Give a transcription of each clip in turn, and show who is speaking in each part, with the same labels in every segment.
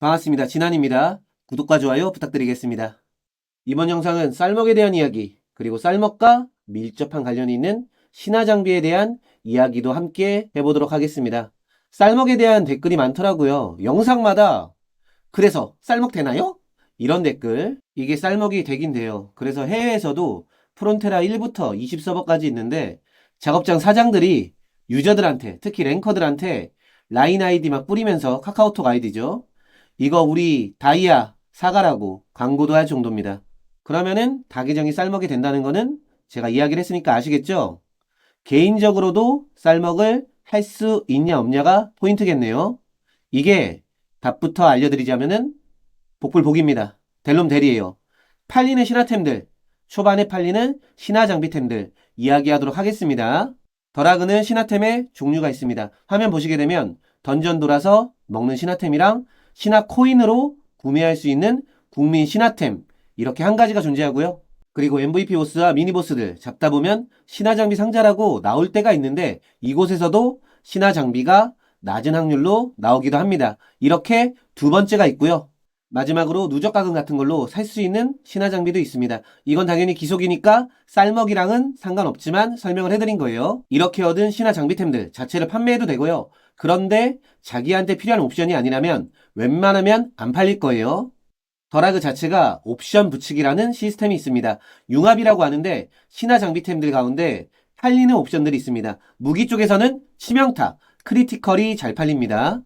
Speaker 1: 반갑습니다. 진한입니다. 구독과 좋아요 부탁드리겠습니다. 이번 영상은 쌀먹에 대한 이야기, 그리고 쌀먹과 밀접한 관련이 있는 신화 장비에 대한 이야기도 함께 해보도록 하겠습니다. 쌀먹에 대한 댓글이 많더라고요. 영상마다 그래서 쌀먹 되나요? 이런 댓글. 이게 쌀먹이 되긴 돼요. 그래서 해외에서도 프론테라 1부터 20서버까지 있는데 작업장 사장들이 유저들한테, 특히 랭커들한테 라인 아이디 막 뿌리면서 카카오톡 아이디죠. 이거 우리 다이아 사가라고 광고도 할 정도입니다. 그러면은 다계정이 쌀먹이 된다는 거는 제가 이야기를 했으니까 아시겠죠? 개인적으로도 쌀먹을 할 수 있냐 없냐가 포인트겠네요. 이게 답부터 알려드리자면은 복불복입니다. 델롬 대리예요. 팔리는 신화템들, 초반에 팔리는 신화 장비템들 이야기하도록 하겠습니다. 더라그는 신화템의 종류가 있습니다. 화면 보시게 되면 던전 돌아서 먹는 신화템이랑 신화 코인으로 구매할 수 있는 국민 신화템 이렇게 한 가지가 존재하고요. 그리고 MVP 보스와 미니 보스들 잡다 보면 신화 장비 상자라고 나올 때가 있는데 이곳에서도 신화 장비가 낮은 확률로 나오기도 합니다. 이렇게 두 번째가 있고요. 마지막으로 누적 가금 같은 걸로 살 수 있는 신화 장비도 있습니다. 이건 당연히 기속이니까 쌀먹이랑은 상관없지만 설명을 해드린 거예요. 이렇게 얻은 신화 장비템들 자체를 판매해도 되고요. 그런데 자기한테 필요한 옵션이 아니라면 웬만하면 안 팔릴 거예요. 더라그 자체가 옵션 붙이기라는 시스템이 있습니다. 융합이라고 하는데 신화 장비템들 가운데 팔리는 옵션들이 있습니다. 무기 쪽에서는 치명타, 크리티컬이 잘 팔립니다.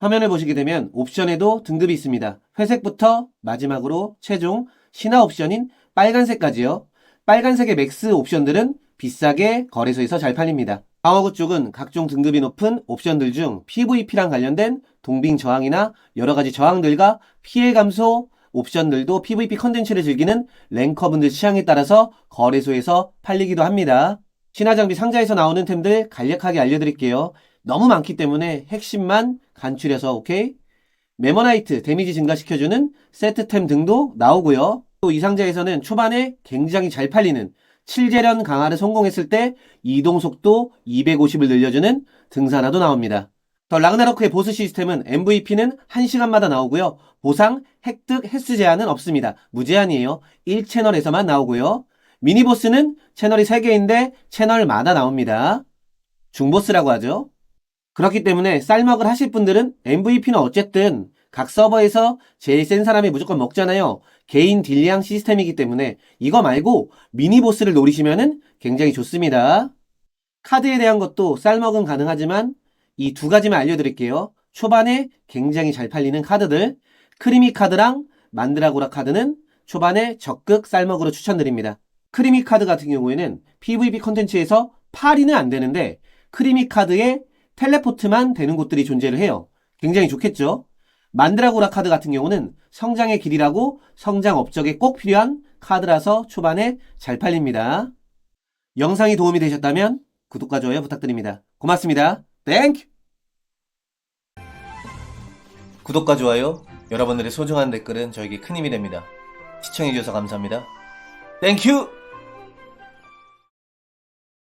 Speaker 1: 화면을 보시게 되면 옵션에도 등급이 있습니다. 회색부터 마지막으로 최종 신화 옵션인 빨간색까지요. 빨간색의 맥스 옵션들은 비싸게 거래소에서 잘 팔립니다. 방어구 쪽은 각종 등급이 높은 옵션들 중 PVP랑 관련된 동빙 저항이나 여러 가지 저항들과 피해 감소 옵션들도 PVP 컨텐츠를 즐기는 랭커분들 취향에 따라서 거래소에서 팔리기도 합니다. 신화 장비 상자에서 나오는 템들 간략하게 알려드릴게요. 너무 많기 때문에 핵심만 간추려서 오케이? 메모나이트 데미지 증가시켜주는 세트템 등도 나오고요. 또 이 상자에서는 초반에 굉장히 잘 팔리는 7재련 강화를 성공했을 때 이동 속도 250을 늘려주는 등산화도 나옵니다. 더 라그나로크의 보스 시스템은 MVP는 1시간마다 나오고요. 보상, 획득, 횟수 제한은 없습니다. 무제한이에요. 1채널에서만 나오고요. 미니보스는 채널이 3개인데 채널마다 나옵니다. 중보스라고 하죠. 그렇기 때문에 쌀먹을 하실 분들은 MVP는 어쨌든 각 서버에서 제일 센 사람이 무조건 먹잖아요. 개인 딜량 시스템이기 때문에 이거 말고 미니보스를 노리시면은 굉장히 좋습니다. 카드에 대한 것도 쌀먹은 가능하지만 이 두 가지만 알려드릴게요. 초반에 굉장히 잘 팔리는 카드들 크리미 카드랑 만드라고라 카드는 초반에 적극 쌀먹으로 추천드립니다. 크리미 카드 같은 경우에는 PVP 컨텐츠에서 팔이는 안 되는데 크리미 카드에 텔레포트만 되는 곳들이 존재를 해요. 굉장히 좋겠죠? 만드라고라 카드 같은 경우는 성장의 길이라고 성장 업적에 꼭 필요한 카드라서 초반에 잘 팔립니다. 영상이 도움이 되셨다면 구독과 좋아요 부탁드립니다. 고맙습니다. 땡큐! 구독과 좋아요, 여러분들의 소중한 댓글은 저에게 큰 힘이 됩니다. 시청해주셔서 감사합니다. 땡큐!